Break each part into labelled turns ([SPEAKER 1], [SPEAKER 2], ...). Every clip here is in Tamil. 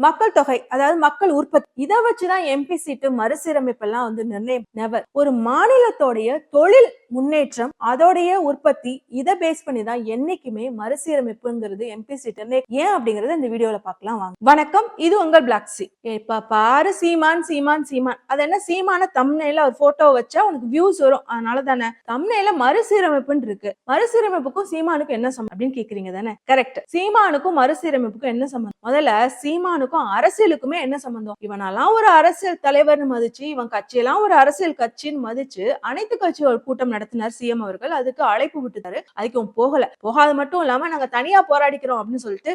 [SPEAKER 1] மக்கள் தொகை அதாவது மக்கள் உற்பத்தி இதை வச்சுதான் எம்பி சீட்டு மறுசீரமைப்பு எல்லாம் வந்து நிர்ணயம். நெவர் ஒரு மாநிலத்தோடைய தொழில் முன்னேற்றம் அதோடைய உற்பத்தி இதை பேஸ் பண்ணி தான் என்னைக்குமே மறுசீரமைப்புங்கிறது எம்பி சீட்டு ஏன் அப்படிங்கறத இந்த வீடியோல பார்க்கலாம் வாங்க. வணக்கம் இது உங்கள் பிளாக் சி இப்ப பாரு சீமான் சீமான் சீமான். அது என்ன சீமான தம்னையில ஒரு போட்டோ வச்சா உனக்கு வியூஸ் வரும். அதனால தானே தம்னையில மறுசீரமைப்புன்னு இருக்கு. மறுசீரமைப்புக்கும் சீமானுக்கும் என்ன சம்பந்தம் அப்படின்னு கேக்குறீங்க தானே? கரெக்ட் சீமானுக்கும் மறுசீரமைப்புக்கும் என்ன சம்பந்தம்? முதல்ல சீமானுக்கும் அரசியலுக்குமே என்ன சம்பந்தம்? இவனெல்லாம் ஒரு அரசியல் தலைவர்னு மதிச்சு இவன் கட்சியெல்லாம் ஒரு அரசியல் கட்சின்னு மதிச்சு அனைத்து கட்சிகள் கூட்டம் நடத்தினார் சிஎம் அவர்கள். அதுக்கு அழைப்பு விட்டுட்டாரு. அதுக்கு இவன் போகல. போகாது மட்டும் இல்லாம நாங்க தனியா போராடிக்கிறோம் அப்படின்னு சொல்லிட்டு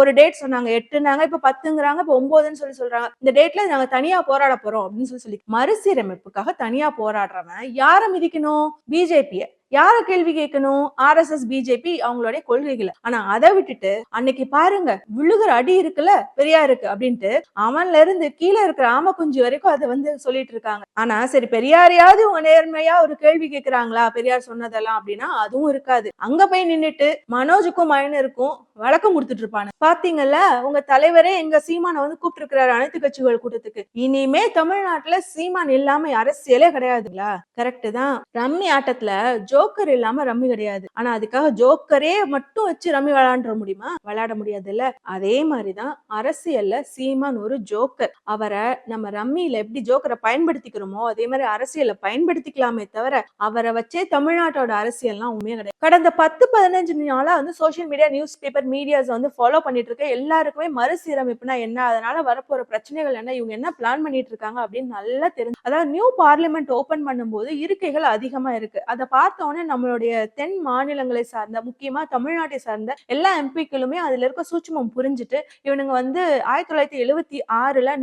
[SPEAKER 1] ஒரு டேட் சொன்னாங்க. எட்டுனாங்க. இப்ப பத்துங்கிறாங்க. இப்ப ஒன்பதுன்னு சொல்லி சொல்றாங்க. இந்த டேட்ல நாங்க தனியா போராட போறோம் அப்படின்னு சொல்லி சொல்லி மறுசீரமைப்புக்காக தனியா போராடுறவன் யாரை மிதிக்கணும்? பிஜேபியை. யார கேள்வி கேட்கணும்? ஆர்எஸ்எஸ் பிஜேபி அவங்களுடைய கொள்கைகளை. ஆனா அதை விட்டுட்டு அன்னைக்கு பாருங்க விழுகிற அடி இருக்குல்ல பெரியாருக்கு அப்படின்ட்டு அவன்ல இருந்து கீழே இருக்கிற ஆம குஞ்சு வரைக்கும் அதை வந்து சொல்லிட்டு இருக்காங்க. ஆனா சரி பெரியாரையாவது உங்க நேர்மையா ஒரு கேள்வி கேட்கிறாங்களா? பெரியார் சொன்னதெல்லாம் அப்படின்னா அதுவும் இருக்காது. அங்க போய் நின்னுட்டு மனோஜுக்கும் மயனருக்கும் வழக்கம் கொடுத்துட்டு இருப்பானு. பாத்தீங்கல்ல உங்க தலைவரே எங்க சீமானை வந்து கூப்பிட்டு இருக்கிறாரு அனைத்து கட்சிகள் கூட்டத்துக்கு. இனிமே தமிழ்நாட்டுல சீமான் இல்லாம அரசியலே கிடையாதுங்களா? கரெக்ட் தான். ரம்மி ஆட்டத்துல ஜோ ஜோக்கர் இல்லாம ரம்மி கிடையாது. ஆனா அதுக்காக ஜோக்கரே மட்டும் வச்சு ரம்மி விளையாண்டுற முடியுமா? விளையாட முடியாது இல்ல அதே மாதிரிதான் அரசியல்ல சீமான் ஒரு ஜோக்கர். அவரை நம்ம ரம்மியில எப்படி ஜோக்கரை பயன்படுத்திக்கிறோமோ அதே மாதிரி அரசியல பயன்படுத்திக்கலாமே தவிர அவரை வச்சே தமிழ்நாட்டோட அரசியல்லாம் உண்மையே கிடையாது. கடந்த பத்து பதினஞ்சு நாளா வந்து social media news paper medias வந்து ஃபாலோ பண்ணிட்டு இருக்க எல்லாருக்குமே மறுசீரமைப்புனா என்ன? அதனால வரப்போற பிரச்சனைகள் என்ன? இவங்க என்ன பிளான் பண்ணிட்டு இருக்காங்க அப்படின்னு நல்லா தெரிஞ்சு அதாவது நியூ பார்லிமெண்ட் ஓபன் பண்ணும்போது இருக்கைகள் அதிகமா இருக்கு. அதை பார்த்த உடனே நம்மளுடைய தென் மாநிலங்களை சார்ந்த முக்கியமா தமிழ்நாட்டை சார்ந்த எல்லா எம்பிக்களுமே அதுல இருக்க சூட்சமம் புரிஞ்சுட்டு இவனுங்க வந்து ஆயிரத்தி தொள்ளாயிரத்தி எழுவத்தி ஆறுல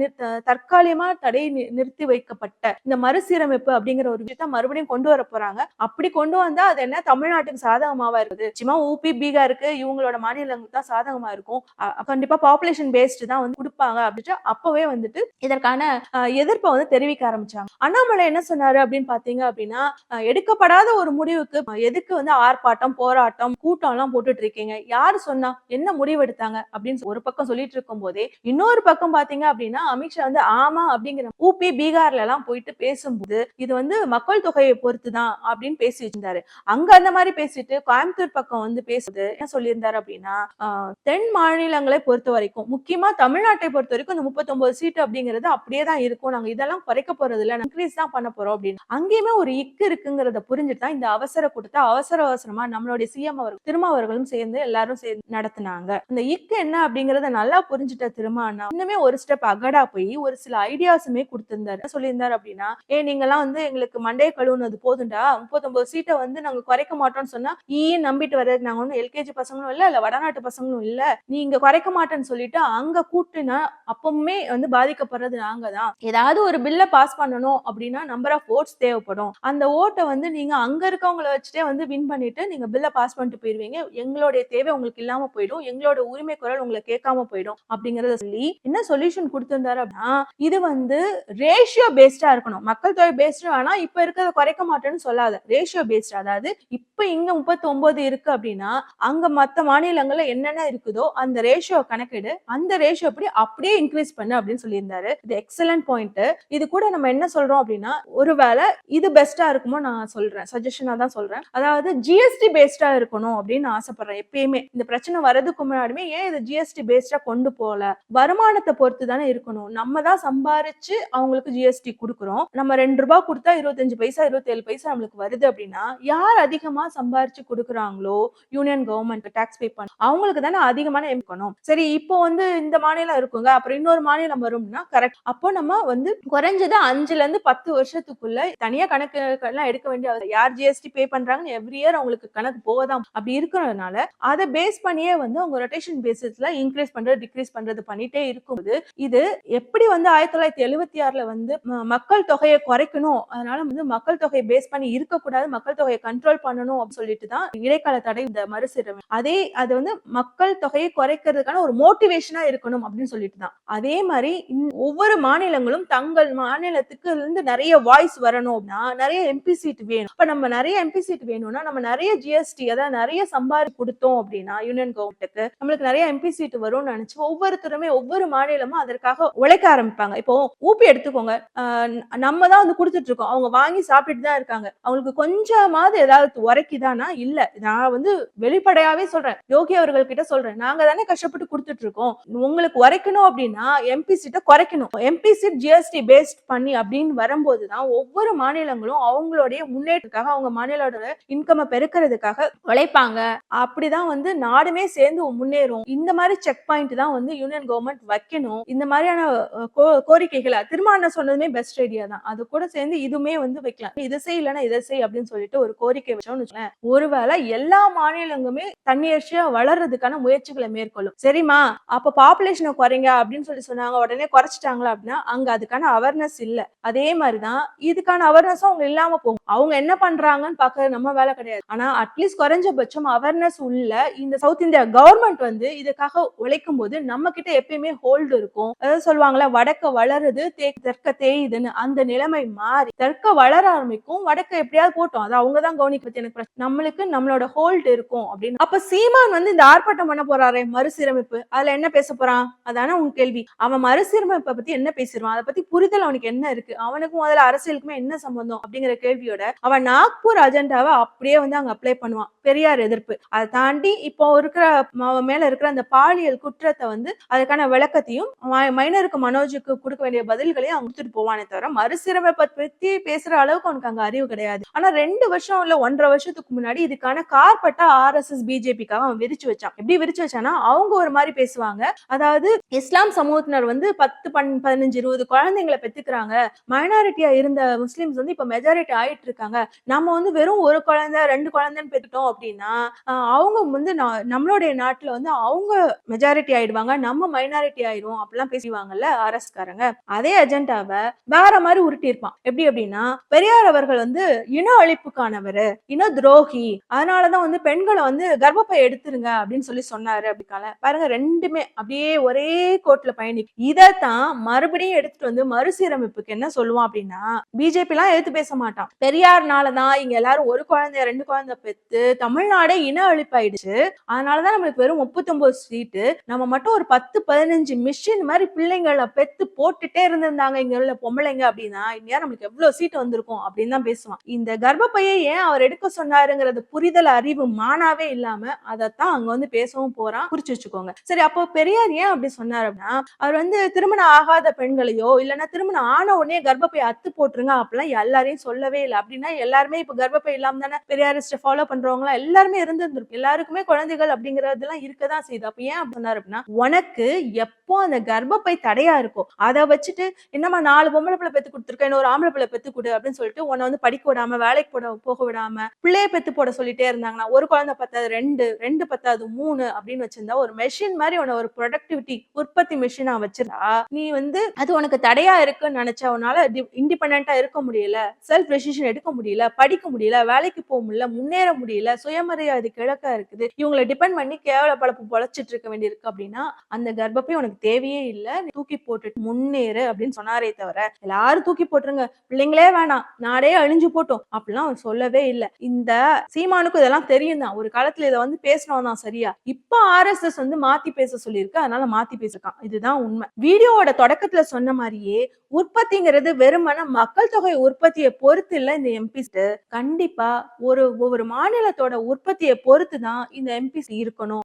[SPEAKER 1] தற்காலிகமா தடை நிறுத்தி வைக்கப்பட்ட இந்த மறுசீரமைப்பு அப்படிங்கிற ஒரு விஷயத்த மறுபடியும் கொண்டு வர போறாங்க. அப்படி கொண்டு வந்தா அது என்ன? தமிழ்நாட்டுக்கு சாதகமாவா இருக்குது? சும்மா ஊபி பீகாருக்கு இவங்களோட மாநிலங்களுக்கு தான் சாதகமா இருக்கும். கண்டிப்பா பாப்புலேஷன் பேஸ்டு தான் வந்து கொடுப்பாங்க அப்படின்ட்டு அப்பவே வந்துட்டு இதற்கான எதிர்ப்பை வந்து தெரிவிக்க ஆரம்பிச்சாங்க. அண்ணாமலை என்ன சொன்னாரு அப்படின்னு பாத்தீங்க அப்படின்னா எடுக்கப்படாத ஒரு முடிவுக்கு எதுக்கு வந்து ஆர்ப்பாட்டம் போராட்டம் கூட்டம் எல்லாம் போட்டுட்டு இருக்கீங்க யாரு சொன்னா என்ன முடிவு எடுத்தாங்க அப்படின்னு ஒரு பக்கம் சொல்லிட்டு இருக்கும் போதே இன்னொரு பக்கம் பாத்தீங்க அப்படின்னா அமித்ஷா வந்து ஆமா அப்படிங்கிற ஊபி பீகார்ல எல்லாம் போயிட்டு பேசும்போது இது வந்து மக்கள் தொகையை பொறுத்து தான் அப்படின்னு பேசி வச்சிருந்தாரு. அங்க அந்த மாதிரி பேசிட்டு கோயம்புத்தூர் பக்கம் வந்து பேசுது என்ன சொல்லியிருந்தாரு அப்படின்னா ஆஹ், தென் மாநிலங்களை பொறுத்த வரைக்கும் முக்கியமா தமிழ்நாட்டை பொறுத்த வரைக்கும் இந்த 39 சீட்டு அப்படிங்கிறது அப்படியே தான் இருக்கும். நாங்க இதெல்லாம் குறைக்க போறது இல்ல இன்க்ரீஸ் தான் பண்ண போறோம் அப்படின்னு. அங்கேயுமே ஒரு இக்கு இருக்குங்கிறத புரிஞ்சுட்டு தான் இந்த அவசர கூட்டத்தை அவசர அவசரமா நம்மளுடைய சிஎம் அவர்கள் திருமாவர்களும் சேர்ந்து எல்லாரும் சேர்ந்து நடத்துனாங்க. இந்த இக்கு என்ன அப்படிங்கறத நல்லா புரிஞ்சுட்ட திருமானா இன்னுமே ஒரு ஸ்டெப் அகடா போய் ஒரு சில ஐடியாஸுமே கொடுத்திருந்தாரு. சொல்லியிருந்தாரு அப்படின்னா ஏ நீங்கெல்லாம் வந்து எங்களுக்கு மண்டைய கழுவுனது போதுண்டா முப்பத்தொன்பது சீட்டை வந்து நாங்க குறைக்க மாட்டோம்னு சொன்னா ஈ நம்பிட்டு வர்றது நாங்க ஒன்றும் எல்கேஜி பசங்களும் இல்ல இல்ல வடநாட்டு பசங்களும் இல்ல. நீங்க குறைக்க மாட்டேன்னு சொல்லிட்டு அங்க கூட்டுனா அப்பவுமே வந்து பாதிக்கப்படுறது நாங்க தான். ஏதாவது ஒரு பில்ல பாஸ் பண்ணணும் அப்படின்னா நம்பர் ஆஃப் ஓட்ஸ் தேவைப்படும். அந்த ஓட்டை வந்து நீங்க அங்க இருக்கவங்கள வச்சுட்டே வந்து வின் பண்ணிட்டு நீங்க பில்ல பாஸ் பண்ணிட்டு போயிருவீங்க. எங்களுடைய தேவை உங்களுக்கு இல்லாம போயிடும். எங்களோட உரிமை குரல் உங்களை கேட்காம போயிடும் அப்படிங்கறத சொல்லி என்ன சொல்யூஷன் கொடுத்திருந்தாரு அப்படின்னா இது வந்து ரேஷியோ பேஸ்டா இருக்கணும். மக்கள் தொகை பேஸ்டு ஆனா இப்ப இருக்கிறத குறைக்க மாட்டேன்னு சொல்லாத. ரேஷியோ பேஸ்ட் அதாவது இப்ப இங்க முப்பத்தி ஒன்பது இருக்கு அப்படின்னா அங்க மத்த மாநிலங்கள்ல என்னென்ன இருக்குதோ அந்த ரேஷியோ கணக்கெடு. அந்த ரேஷியோ அப்படி அப்படியே இன்க்ரீஸ் பண்ணு அப்படின்னு சொல்லியிருந்தாரு. இது எக்ஸலன்ட் பாயிண்ட் இது கூட நம்ம என்ன சொல்றோம் அப்படின்னா ஒருவேளை இது பெஸ்டா இருக்குமோ நான் சொல்றேன். சஜஷனா தான் சொல்றேன். அதாவது ஜிஎஸ்டி பேஸ்டா இருக்கணும் அப்படின்னு ஆசைப்படுறேன் எப்பயுமே. இந்த பிரச்சனை வரதுக்கு முன்னாடியுமே ஏன் இதை ஜிஎஸ்டி பேஸ்டா கொண்டு போல வருமானத்தை பொறுத்து தானே இருக்கணும். நம்ம தான் சம்பாரிச்சு அவங்களுக்கு ஜிஎஸ்டி கொடுக்குறோம். நம்ம ரெண்டு ரூபாய் கொடுத்தா இருபத்தஞ்சு பைசா இருபத்தேழு பைசா நம்மளுக்கு வருது அப்படின்னா யார் அதிகமா சம்பாரிச்சு கொடுக்குறாங்களோ யூனியன் கவர்மெண்ட் டாக்ஸ் பே பண்ண அவங்களுக்கு தானே அதிகமான இருக்கணும். சரி இப்போ வந்து இந்த மாநிலம் இருக்குங்க. அப்புறம் இன்னொரு மாநிலம் வரும்னா கரெக்ட் அப்போ நம்ம வந்து குறைஞ்சது அஞ்சுல இருந்து பத்து வருஷத்துக்குள்ள தனியா கணக்கு எல்லாம் எடுக்க வேண்டிய யார் ஜிஎஸ்டி பே பண்றாங்கன்னு எவ்ரி இயர் அவங்களுக்கு கணக்கு போகாதான் அப்படி இருக்கிறதுனால அதை பேஸ் பண்ணியே வந்து அவங்க ரொட்டேஷன் பேசிஸ்ல இன்க்ரீஸ் பண்றது டிக்ரீஸ் பண்றது பண்ணிட்டே இருக்கும்போது இது எப்படி வந்து ஆயிரத்தி தொள்ளாயிரத்தி எழுபத்தி ஆறுல வந்து மக்கள் தொகையை குறைக்கணும் அதனால வந்து மக்கள் தொகையை பேஸ் பண்ணி இருக்கக்கூடாது மக்கள் தொகையை கண்ட்ரோல் பண்ணணும் அப்படின்னு சொல்லிட்டு தான் இடைக்கால தடை இந்த மறுசீரமை அதே அது வந்து மக்கள் தொகையை குறைக்கிறதுக்கான ஒரு மோட்டிவேஷனா இருக்கணும் அப்படின்னு சொல்லிட்டு தான். அதே மாதிரி ஒவ்வொரு மாநிலங்களும் தங்கள் மாநிலத்துக்கு இருந்து நிறைய வாய்ஸ் வரணும் அப்படின்னா நிறைய எம்பி சீட் வேணும். இப்ப நம்ம நிறைய நிறைய எம்பி சீட் வேணும்னா நம்ம நிறைய ஜிஎஸ்டி அதாவது நிறைய சம்பாதி கொடுத்தோம் அப்படின்னா யூனியன் கவர்மெண்ட்டுக்கு நம்மளுக்கு நிறைய எம்பி சீட் வரும்னு நினைச்சு ஒவ்வொருத்தருமே ஒவ்வொரு மாநிலமும் அதற்காக உழைக்க ஆரம்பிப்பாங்க. இப்போ ஊபி எடுத்துக்கோங்க. நம்ம தான் வந்து கொடுத்துட்டு இருக்கோம். அவங்க வாங்கி சாப்பிட்டுட்டு தான் இருக்காங்க. அவங்களுக்கு கொஞ்சமாவது ஏதாவது உரைக்குதானா? இல்ல. நான் வந்து வெளிப்படையாவே சொல்றேன். யோகி அவர்கள் கிட்ட சொல்றேன். நாங்க தானே கஷ்டப்பட்டு கொடுத்துட்டு இருக்கோம். உங்களுக்கு உரைக்கணும் அப்படின்னா எம்பி சீட்டை குறைக்கணும். எம்பி சீட் ஜிஎஸ்டி பேஸ்ட் பண்ணி அப்படின்னு வரும்போது தான் ஒவ்வொரு மாநிலங்களும் அவங்களுடைய முன்னேற்றத்துக்காக அவங்க மாநிலோட இன்கமை பெருக்கிறதுக்காக உழைப்பாங்க. அப்படிதான் வந்து நாடுமே சேர்ந்து முன்னேறும். இந்த மாதிரி செக் பாயிண்ட் தான் வந்து யூனியன் கவர்மெண்ட் வைக்கணும். இந்த மாதிரியான கோ- கோரிக்கைகளை திருமணம் சொன்னதுமே பெஸ்ட் ஐடியா தான். அது கூட சேர்ந்து இதுவுமே வந்து வைக்கலாம். இதை செய் இல்லைன்னா இதை செய் அப்படின்னு சொல்லிட்டு ஒரு கோரிக்கை வச்சோம்னு வச்சுக்கோங்களேன். ஒருவேளை எல்லா மாநிலங்களுமே தன்னியர்ச்சியா வளர்றதுக்கான முயற்சிகளை மேற்கொள்ளும். சரிம்மா அப்ப பாப்புலேஷனை குறைங்க அப்படின்னு சொல்லி சொன்னாங்க. உடனே குறைச்சிட்டாங்களா அப்படின்னா அங்க அதுக்கான அவேர்னஸ் இல்ல. அதே மாதிரிதான் இதுக்கான அவேர்னஸும் அவங்க இல்லாம போகும். அவங்க என்ன பண்றாங்கன்னு பாக்குறது நம்ம வேலை கிடையாது. ஆனா அட்லீஸ்ட் குறைஞ்சபட்சம் அவேர்னஸ் உள்ள இந்த சவுத் இந்தியா கவர்மெண்ட் வந்து இதுக்காக உழைக்கும் போது நம்ம கிட்ட எப்பயுமே ஹோல்டு இருக்கும். அதாவது சொல்லுவாங்கல்ல வடக்க வளருது தே- தெற்க தேயுதுன்னு. அந்த நிலைமை மாறி தெற்க வளர ஆரம்பிக்கும் வடக்க எப்படியாவது போட்டோம். அது அவங்க தான் கவனிக்க பத்தி எனக்கு நம்மளுக்கு நம்மளோட ஹோல்டு இருக்கும் அப்படின்னு. அப்ப சீமான் வந்து இந்த ஆர்ப்பாட்டம் பண்ண போறாரே மறுசீரமைப்பு. அதுல என்ன பேச போறான்? அதான உங்க கேள்வி. அவன் மறுசீரமைப்பை பத்தி என்ன பேசிடுவான் அதை பத்தி புரிதல் அவனுக்கு என்ன இருக்கு? அவனுக்கும் முதல்ல அரசியலுக்குமே என்ன சம்பந்தம் அப்படிங்கிற கேள்வியோட அவன் நாக்பூர் அஜெண்டாவை அப்படியே வந்து அங்க அப்ளை பண்ணுவான். பெரியார் எதிர்ப்பு. அதை தாண்டி இப்போ இருக்கிற மேல இருக்கிற அந்த பாலியல் குற்றத்தை வந்து அதுக்கான விளக்கத்தையும் மைனருக்கு மனோஜுக்கு கொடுக்க வேண்டிய பதில்களையும் அவங்க கொடுத்துட்டு போவானே தவிர மறுசீரமைப்பை பத்தி பேசுற அளவுக்கு அவனுக்கு அங்க அறிவு கிடையாது. ஆனா ரெண்டு வருஷம் இல்ல ஒன்றரை வருஷத்துக்கு முன்னாடி இதுக்கான கார்பட்டா ஆர் எஸ் எஸ் பிஜேபிக்காக அவன் விரிச்சு வச்சான். எப்படி விரிச்சு வச்சானா அவங்க ஒரு மாதிரி பேசுவாங்க. அதாவது இஸ்லாம் சமூகத்தினர் வந்து பத்து பன் பதினஞ்சு இருபது குழந்தைங்களை பெத்துக்கிறாங்க. மைனாரிட்டியா இருந்த முஸ்லிம்ஸ் வந்து இப்ப மெஜாரிட்டி ஆயிட்டு இருக்காங்க. நம்ம வந்து வெறும் ஒரு குழந்தை ரெண்டு குழந்தைன்னு பெற்றுட்டோம் அப்படின்னா அவங்க வந்து நம்மளுடைய நாட்டுல வந்து அவங்க மெஜாரிட்டி ஆயிடுவாங்க நம்ம மைனாரிட்டி ஆயிடுவோம் அப்படிலாம் பேசுவாங்கல்ல ஆர்எஸ் காரங்க அதே அஜெண்டாவை வேற மாதிரி உருட்டி இருப்பான். எப்படி அப்படின்னா பெரியார் அவர்கள் வந்து இன அழிப்புக்கானவர் இன துரோகி. அதனாலதான் வந்து பெண்களை வந்து கர்ப்பப்பை எடுத்துருங்க அப்படின்னு சொல்லி சொன்னாரு அப்படிக்கால. பாருங்க ரெண்டுமே அப்படியே ஒரே கோட்ல பயணி இதைத்தான் மறுபடியும் எடுத்துட்டு வந்து மறுசீரமைப்புக்கு என்ன சொல்லுவான் அப்படின்னா பிஜேபி எல்லாம் எடுத்து பேச மாட்டான். பெரியார்னாலதான் இங்க எல்லாரும் ஒரு குழந்தைய ரெண்டு குழந்தை பெத்து தமிழ்நாடே இன அழிப்பாயிடுச்சு. அதனாலதான் நம்மளுக்கு வெறும் முப்பத்தொன்பது சீட்டு நம்ம மட்டும் ஒரு பத்து பதினஞ்சு மிஷின் மாதிரி பிள்ளைங்களை பெத்து போட்டுட்டே இருந்திருந்தாங்க. இங்க உள்ள பொம்பளைங்க அப்படின்னா இந்நேரம் நம்மளுக்கு எவ்வளவு சீட்டு வந்திருக்கும் அப்படின்னு தான் பேசுவான். இந்த கர்ப்பப்பையை ஏன் அவர் எடுக்க சொன்னாருங்கிறது புரிதல் அறிவு மானாவே இல்லாம அதைத்தான் அங்க வந்து பேசவும் போறான். குறிச்சு வச்சுக்கோங்க. சரி அப்போ பெரியார் ஏன் அப்படி சொன்னார் அப்படின்னா அவர் வந்து திருமணம் ஆகாத பெண்களையோ இல்லைன்னா திருமணம் ஆன உடனே கர்ப்பப்பை அத்து போட்டுருங்க அப்படிலாம் எல்லாரையும் சொல்லவே இல்லை. அப்படின்னா எல்லாருமே இப்ப கர்ப்பப்பை இல்லாம தானே பெரியாரிஸ்ட ஃபாலோ பண்றவங்களா எல்லாருமே இருந்திருந்திருக்கும். எல்லாருக்குமே குழந்தைகள் அப்படிங்கறதெல்லாம் இருக்கதான் செய்யுது. அப்ப ஏன் அப்படின்னாரு அப்படின்னா உனக்கு எப்போ அந்த கர்ப்பப்பை தடையா இருக்கும் அதை வச்சுட்டு என்னம்மா நாலு பொம்பளை பிள்ளை பெத்து கொடுத்துருக்கேன் இன்னொரு ஆம்பளை பிள்ளை பெத்து கொடு அப்படின்னு சொல்லிட்டு உன்னை வந்து படிக்க விடாம வேலைக்கு போட போக விடாம பிள்ளைய பெத்து போட சொல்லிட்டே இருந்தாங்கன்னா ஒரு குழந்தை பத்தாது ரெண்டு ரெண்டு பத்தாது மூணு அப்படின்னு வச்சிருந்தா ஒரு மெஷின் மாதிரி உன ஒரு ப்ரொடக்டிவிட்டி உற்பத்தி மெஷினா வச்சிருந்தா நீ வந்து அது உனக்கு தடையா இருக்குன்னு நினைச்சா உன்னால இண்டிபெண்டா இருக்க முடியல செல்ஃப் டெசிஷன் எடுக்க முடியல படிக்க முடியல வேலைக்கு போக முடியல முன்னேற முடியல சுயமரியாதை கிழக்கா இருக்குது. இவங்களை டிபெண்ட் பண்ணி கேவல பழப்பு பொழைச்சிட்டு இருக்க வேண்டியிருக்கு அப்படின்னா அந்த கர்ப்பப்பை உனக்கு தேவையே இல்ல. தூக்கி போட்டுட்டு முன்னேறு அப்படின்னு சொன்னாரே தவிர எல்லாரும் தூக்கி போட்டுருங்க. பிள்ளைங்களே வேணாம். நாடே அழிஞ்சு போட்டோம். அப்படிலாம் அவர் சொல்லவே இல்லை. இந்த சீமானுக்கும் இதெல்லாம் தெரியும் தான் ஒரு காலத்துல இதை வந்து பேசினவன் தான் சரியா. இப்ப ஆர்எஸ்எஸ் வந்து மாத்தி பேச சொல்லியிருக்கு. அதனால மாத்தி பேசிருக்கான் இதுதான் உண்மை. வீடியோவோட தொடக்கத்துல சொன்ன மாதிரியே உற்பத்திங்கிறது வெறுமன மக்கள் தொகை உற்பத்தியை பொறுத்து இல்ல. இந்த எம்பிஸ் கண்டிப்பா ஒரு ஒவ்வொரு மாநிலத்தோட உற்பத்தியை பொறுத்து தான் இந்த எம்பிசி இருக்கணும்.